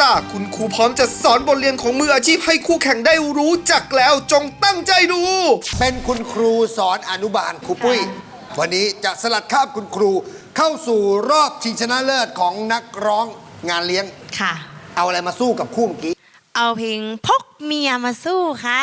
ตา คุณครูพร้อมจะสอนบทเรียนของมืออาชีพให้คู่แข่งได้รู้จักแล้วจงตั้งใจดู เป็นคุณครูสอนอนุบาลครูปุ้ย วันนี้จะสลัดคราบคุณครูเข้าสู่รอบชิงชนะเลิศของนักร้องงานเลี้ยง ค่ะ เอาอะไรมาสู้กับคู่เมื่อกี้ เอาเพลงพกเมียมาสู้ค่ะ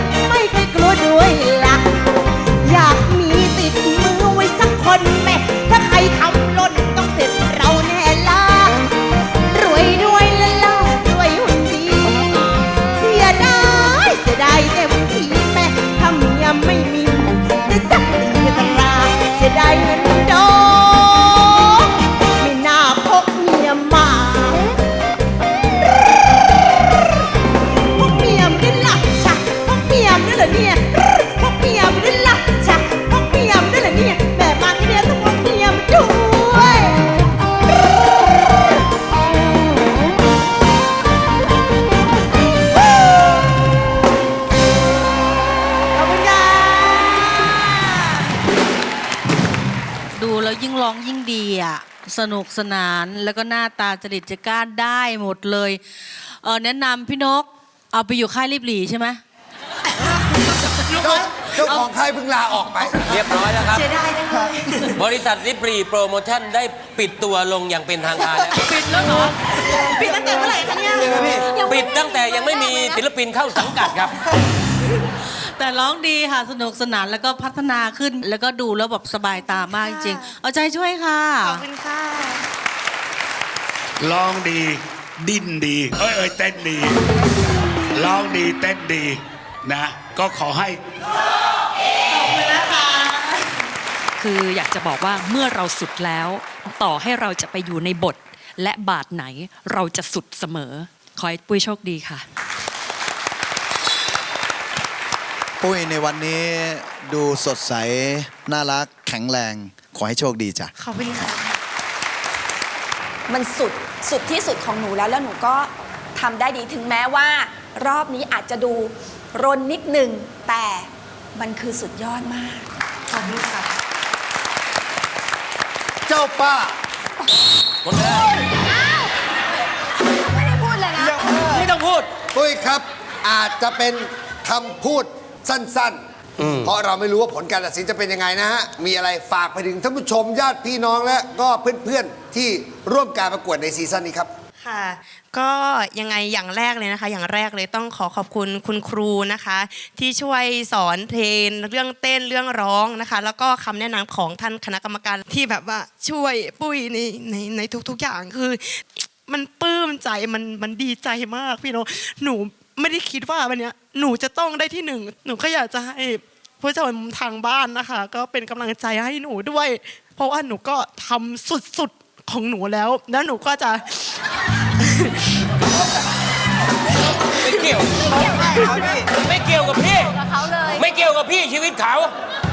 แล้วยิ่งร้องยิ่งดีอะสนุกสนานแล้วก็หน้าตาจริตจะกล้าได้หมดเลยเออแนะนำพี่นก เอาไปอยู่ค่ายรีบหลีใช่ไหมเจ้าเจ้าของค่ายเพิ่งลาออกไป เรียบร้อยแล้วครับ เสียดายจังเลยบริษัทริปรีโปรโมชั่นได้ปิดตัวลงอย่างเป็นทางการแล้วปิดแล้วเหรอปิดตั้งแต่เมื่อไหร่คะเนี่ยปิดตั้งแต่ยังไม่มีศิลปินเข้าสังกัดครับ แต่ร้องดีค่ะสนุกสนานแล้วก็พัฒนาขึ้น แล้วก็ดูแล้วแบบสบายตามากจริงๆเอาใจช่วยค่ะ ขอบคุณค่ะร้องดี ดิ้นดีเอ้ยเอ้ยเต้นดีร้องดีเต้นดีนะ ก็ขอให้ คืออยากจะบอกว่าเมื่อเราสุดแล้ว ต่อให้เราจะไปอยู่ในบท และบาทไหนเราจะสุดเสมอ ขอให้ปุ้ยโชคดีค่ะ ปุ้ยในวันนี้ดูสดใส น่ารักแข็งแรง ขอให้โชคดีจ้ะ ขอบคุณค่ะ มันสุดสุดที่สุดของหนูแล้วแล้วหนูก็ทำได้ดีถึงแม้ว่า รอบนี้อาจจะดูรนนิดหนึ่งแต่มันคือสุดยอดมาก ขอบคุณค่ะ เจ้าป้าไม่ได้พูดเลยนะ ไม่ต้องพูด ปุ้ยครับอาจจะเป็นคำพูด สั้นๆ เพราะเราไม่รู้ว่าผลการตัดสินจะเป็นยังไงนะฮะ มีอะไรฝากไปถึงท่านผู้ชมญาติพี่น้องและก็เพื่อนๆที่ร่วมการประกวดในซีซั่นนี้ครับ ค่ะ ก็ยังไงอย่างแรกเลยนะคะ อย่างแรกเลยต้องขอขอบคุณคุณครูนะคะ ที่ช่วยสอนเทรนเรื่องเต้นเรื่องร้องนะคะ แล้วก็คำแนะนำของท่านคณะกรรมการที่แบบว่าช่วยปุ้ยในในในทุกๆอย่างคือ มันปลื้มใจมันมันดีใจมากพี่โนตหนู ไม่ได้คิดว่าวันเนี้ยหนูจะต้องได้ที่หนึ่งหนูก็อยากจะให้ผู้ชมทางบ้านนะคะ ก็เป็นกำลังใจให้หนูด้วย เพราะว่าหนูก็ทำสุดๆของหนูแล้ว แล้วหนูก็จะ ไม่เกี่ยวไม่เกี่ยวกับพี่ไม่เกี่ยวกับพี่ชีวิตเขา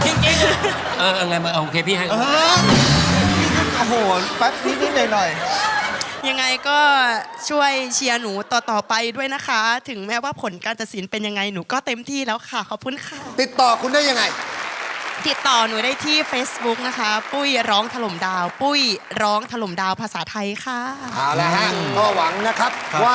จริงๆเออเอาไงมาเอาโอเคพี่ให้โอ้โหแป๊บนิดนิดหน่อยหน่อย ยังไงก็ช่วยเชียร์หนูต่อๆไปด้วยนะคะ ถึงแม้ว่าผลการตัดสินเป็นยังไงหนูก็เต็มที่แล้วค่ะ ขอบคุณค่ะ ติดต่อคุณได้ยังไง ติดต่อหนูได้ที่ Facebook นะคะ ปุ้ยร้องถล่มดาว ปุ้ยร้องถล่มดาวภาษาไทยค่ะ เอาละฮะก็หวังนะครับว่า